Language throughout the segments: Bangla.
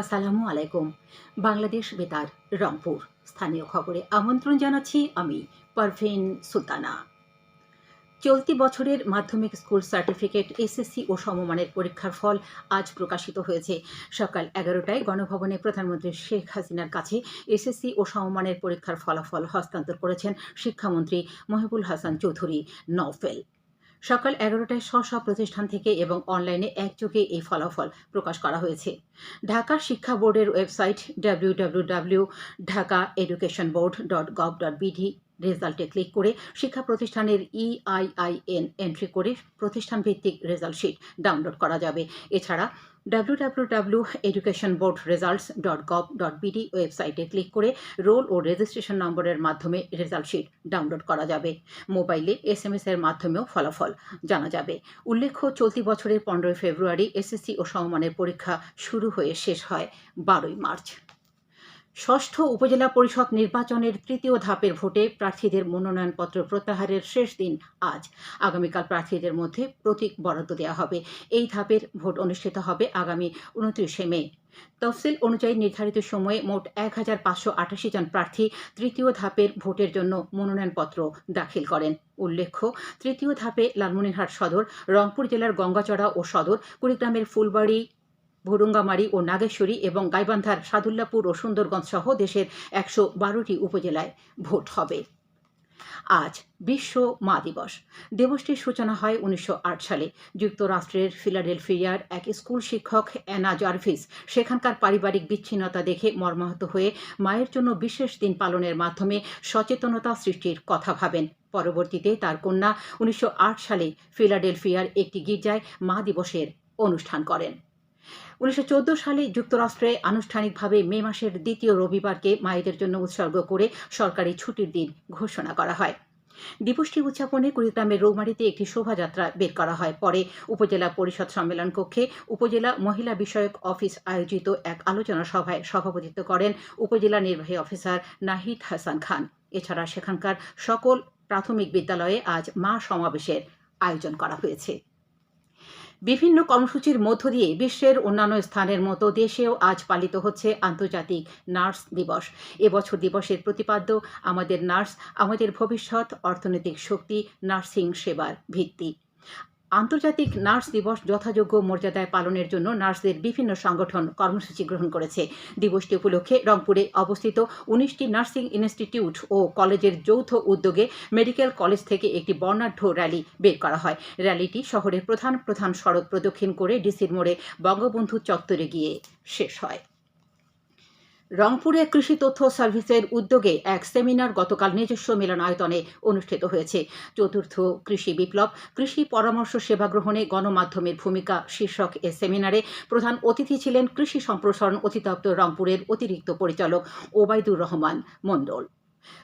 আসসালামু আলাইকুম। বাংলাদেশ বেতার, রংপুর। স্থানীয় খবরে আমন্ত্রণ জানাচ্ছি আমি, পারভিন সুলতানা। চলতি বছরের মাধ্যমিক স্কুল সার্টিফিকেট, এসএসসি ও সমমানের পরীক্ষার ফল আজ প্রকাশিত হয়েছে। সকাল এগারোটায় গণভবনে প্রধানমন্ত্রী শেখ হাসিনার কাছে এসএসসি ও সমমানের পরীক্ষার ফলাফল হস্তান্তর করেছেন শিক্ষামন্ত্রী মহিবুল হাসান চৌধুরী, নওফেল। সকাল এগারোটায় স্ব স্ব প্রতিষ্ঠান থেকে এবং অনলাইনে একযোগে এই ফলাফল প্রকাশ করা হয়েছে। ঢাকা শিক্ষা বোর্ডের website W W W Dhaka education board dot gov dot B রেজাল্টে ক্লিক করে শিক্ষা প্রতিষ্ঠানের E ইআইআইএন এন্ট্রি করে প্রতিষ্ঠান ভিত্তিক রেজাল্ট শিট ডাউনলোড করা যাবে। এছাড়া W W W education board results dot gov dot B ওয়েবসাইটে ক্লিক করে রোল ও রেজিস্ট্রেশন নম্বরের মাধ্যমে রেজাল্ট শিট ডাউনলোড করা যাবে। মোবাইলে এস এম এর মাধ্যমেও ফলাফল জানা যাবে। উল্লেখ্য, চলতি বছরের পনেরোই ফেব্রুয়ারি এসএসসি ও সমমানের পরীক্ষা শুরু হয়ে শেষ হয় বারোই মার্চ। ষষ্ঠ উপজেলা পরিষদ নির্বাচনের তৃতীয় ধাপের ভোটে প্রার্থীদের মনোনয়নপত্র প্রত্যাহারের শেষ দিন আজ। আগামীকাল প্রার্থীদের মধ্যে প্রতীক বরাদ্দ দেওয়া হবে। এই ধাপের ভোট অনুষ্ঠিত হবে আগামী উনত্রিশে মে। তফসিল অনুযায়ী নির্ধারিত সময়ে মোট এক হাজার পাঁচশো আটাশি জন প্রার্থী তৃতীয় ধাপের ভোটের জন্য মনোনয়নপত্র দাখিল করেন। উল্লেখ্য, তৃতীয় ধাপে লালমনিরহাট সদর, রংপুর জেলার গঙ্গাচড়া ও সদর, কুড়িগ্রামের ফুলবাড়ি ভুরুঙ্গামারি ও নাগেশ্বরী এবং গাইবান্ধার সাদুল্লাপুর ও সুন্দরগঞ্জ সহ দেশের একশো বারোটি উপজেলায় ভোট হবে। আজ বিশ্ব মা দিবস। দিবসটির সূচনা হয় উনিশশো আট সালে। যুক্তরাষ্ট্রের ফিলাডেলফিয়ার এক স্কুল শিক্ষক অ্যানা জার্ভিস সেখানকার পারিবারিক বিচ্ছিন্নতা দেখে মর্মাহত হয়ে মায়ের জন্য বিশেষ দিন পালনের মাধ্যমে সচেতনতা সৃষ্টির কথা ভাবেন। পরবর্তীতে তার কন্যা উনিশশো আট সালে ফিলাডেলফিয়ার একটি গির্জায় মা দিবসের অনুষ্ঠান করেন। উনিশশো চোদ্দ সালে যুক্তরাষ্ট্রে আনুষ্ঠানিকভাবে মে মাসের দ্বিতীয় রবিবারকে মায়েদের জন্য উৎসর্গ করে সরকারি ছুটির দিন ঘোষণা করা হয়। দিবসটি উদযাপনে কুড়িগ্রামের রৌমারিতে একটি শোভাযাত্রা বের করা হয়। পরে উপজেলা পরিষদ সম্মেলন কক্ষে উপজেলা মহিলা বিষয়ক অফিস আয়োজিত এক আলোচনা সভায় সভাপতিত্ব করেন উপজেলা নির্বাহী অফিসার নাহিদ হাসান খান। এছাড়া সেখানকার সকল প্রাথমিক বিদ্যালয়ে আজ মা সমাবেশের আয়োজন করা হয়েছে। বিভিন্ন কর্মসূচির মধ্য দিয়ে বিশ্বের অন্যান্য স্থানের মতো দেশেও আজ পালিত হচ্ছে আন্তর্জাতিক নার্স দিবস। এবছর দিবসের প্রতিপাদ্য আমাদের নার্স, আমাদের ভবিষ্যৎ, অর্থনৈতিক শক্তি, নার্সিং সেবার ভিত্তি। আন্তর্জাতিক নার্স দিবস যথাযোগ্য মর্যাদায় পালনের জন্য নার্সদের বিভিন্ন সংগঠন কর্মসূচি গ্রহণ করেছে। দিবসটি উপলক্ষে রংপুরে অবস্থিত উনিশটি নার্সিং ইনস্টিটিউট ও কলেজের যৌথ উদ্যোগে মেডিকেল কলেজ থেকে একটি বর্ণাঢ্য র্যালি বের করা হয়। র্যালিটি শহরের প্রধান প্রধান সড়ক প্রদক্ষিণ করে ডিসির মোড়ে বঙ্গবন্ধু চত্বরে গিয়ে শেষ হয়। রংপুরে কৃষি তথ্য সার্ভিসের উদ্যোগে এক সেমিনার গতকাল নিজস্ব মিলনায়তনে অনুষ্ঠিত হয়েছে। চতুর্থ কৃষি বিপ্লব, কৃষি পরামর্শ সেবা গ্রহণে গণমাধ্যমের ভূমিকা শীর্ষক এ সেমিনারে প্রধান অতিথি ছিলেন কৃষি সম্প্রসারণ অধিদপ্তর রংপুরের অতিরিক্ত পরিচালক ওবায়দুর রহমান মণ্ডল।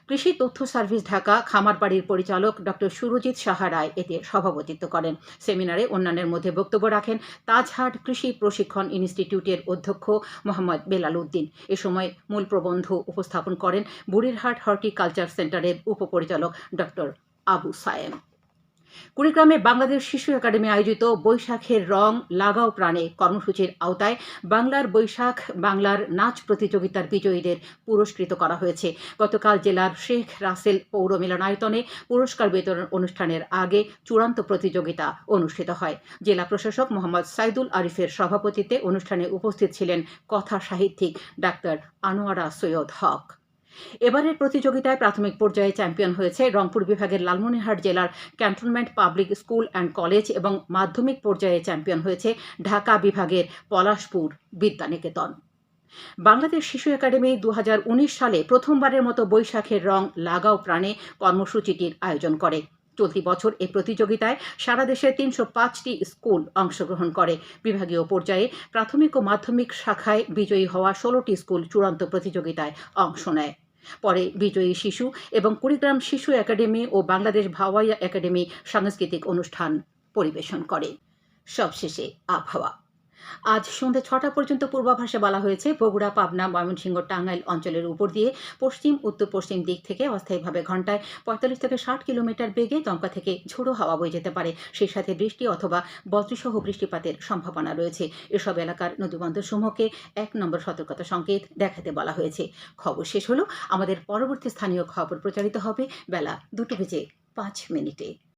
কৃষি তথ্য সার্ভিস ঢাকা, খামারবাড়ির পরিচালক ডক্টর সুরজিৎ সাহা রায় এতে সভাপতিত্ব করেন। সেমিনারে অন্যান্যের মধ্যে বক্তব্য রাখেন তাজহাট কৃষি প্রশিক্ষণ ইনস্টিটিউটের অধ্যক্ষ মোহাম্মদ বেলাল উদ্দিন। এ সময় মূল প্রবন্ধ উপস্থাপন করেন বুড়িরহাট হর্টিকালচার সেন্টারের উপপরিচালক ডক্টর আবু সায়েম। কুড়িগ্রামে বাংলাদেশ শিশু একাডেমি আয়োজিত বৈশাখের রং, লাগাও প্রাণে কর্মসূচির আওতায় বাংলার বৈশাখ বাংলার নাচ প্রতিযোগিতার বিজয়ীদের পুরস্কৃত করা হয়েছে। গতকাল জেলার শেখ রাসেল পৌর মিলনায়তনে পুরস্কার বিতরণ অনুষ্ঠানের আগে চূড়ান্ত প্রতিযোগিতা অনুষ্ঠিত হয়। জেলা প্রশাসক মোহাম্মদ সাইদুল আরিফের সভাপতিত্বে অনুষ্ঠানে উপস্থিত ছিলেন কথা সাহিত্যিক ডাক্তার আনোয়ারা সৈয়দ হক। এবারের প্রতিযোগিতায় প্রাথমিক পর্যায়ে চ্যাম্পিয়ন হয়েছে রংপুর বিভাগের লালমনিরহাট জেলার cantonment public school and college এবং মাধ্যমিক পর্যায়ে চ্যাম্পিয়ন হয়েছে ঢাকা বিভাগের পলাশপুর বিদ্যানিকেতন। বাংলাদেশ শিশু একাডেমি দু হাজার উনিশ সালে প্রথমবারের মতো বৈশাখের রং লাগাও প্রাণে কর্মসূচিটির আয়োজন করে। চলতি বছর এই প্রতিযোগিতায় সারা দেশে তিনশো পাঁচটি স্কুল অংশগ্রহণ করে। বিভাগীয় পর্যায়ে প্রাথমিক ও মাধ্যমিক শাখায় বিজয়ী হওয়া ষোলোটি স্কুল চূড়ান্ত প্রতিযোগিতায় অংশ নেয়। পরে বিজয়ী শিশু এবং কুড়িগ্রাম শিশু একাডেমি ও বাংলাদেশ ভাওয়াইয়া একাডেমি সাংস্কৃতিক অনুষ্ঠান পরিবেশন করে। সবশেষে আবহাওয়া। আজ সন্ধ্যে ছটা পর্যন্ত পূর্বাভাসে বলা হয়েছে, বগুড়া, পাবনা, ময়মনসিংহ, টাঙ্গাইল অঞ্চলের উপর দিয়ে পশ্চিম, উত্তর, পশ্চিম দিক থেকে অস্থায়ীভাবে ঘন্টায় পঁয়তাল্লিশ থেকে ষাট কিলোমিটার বেগে দমকা থেকে ঝোড়ো হাওয়া বয়ে যেতে পারে। সেই সাথে বৃষ্টি অথবা বজ্রসহ বৃষ্টিপাতের সম্ভাবনা রয়েছে। এসব এলাকার নদীবন্দরসমূহকে এক নম্বর সতর্কতা সংকেত দেখাতে বলা হয়েছে। খবর শেষ হলো। আমাদের পরবর্তী স্থানীয় খবর প্রচারিত হবে বেলা দুটো বেজে পাঁচ মিনিটে।